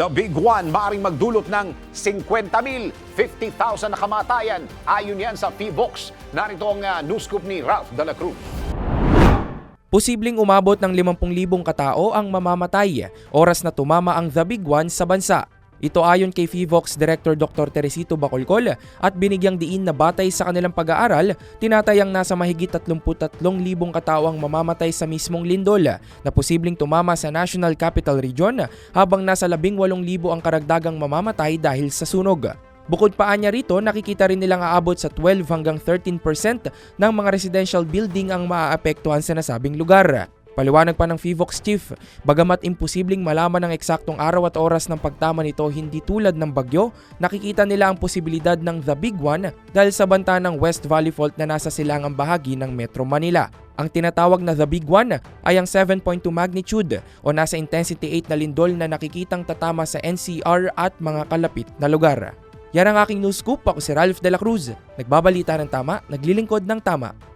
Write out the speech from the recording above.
The Big One maaaring magdulot ng 50,000, 50,000 na kamatayan. Ayon yan sa PBOX. Narito ang uh, news scoop ni Ralph De La Cruz. Posibleng umabot ng 50,000 katao ang mamamatay oras na tumama ang The Big One sa bansa. Ito ayon kay FIVOX Director Dr. Teresito Bacolcol at binigyang diin na batay sa kanilang pag-aaral, tinatayang nasa mahigit 33,000 katao ang mamamatay sa mismong lindol na posibleng tumama sa National Capital Region habang nasa 18,000 ang karagdagang mamamatay dahil sa sunog. Bukod pa niya rito, nakikita rin nilang aabot sa 12 hanggang 13% ng mga residential building ang maaapektuhan sa nasabing lugar. Paliwanag pa ng FIVOX chief, bagamat imposibleng malaman ang eksaktong araw at oras ng pagtama nito hindi tulad ng bagyo, nakikita nila ang posibilidad ng The Big One dahil sa banta ng West Valley Fault na nasa silangang bahagi ng Metro Manila. Ang tinatawag na The Big One ay ang 7.2 magnitude o nasa intensity 8 na lindol na nakikitang tatama sa NCR at mga kalapit na lugar. Yan ang aking news scoop. Ako si Ralph De La Cruz. Nagbabalita ng tama, naglilingkod ng tama.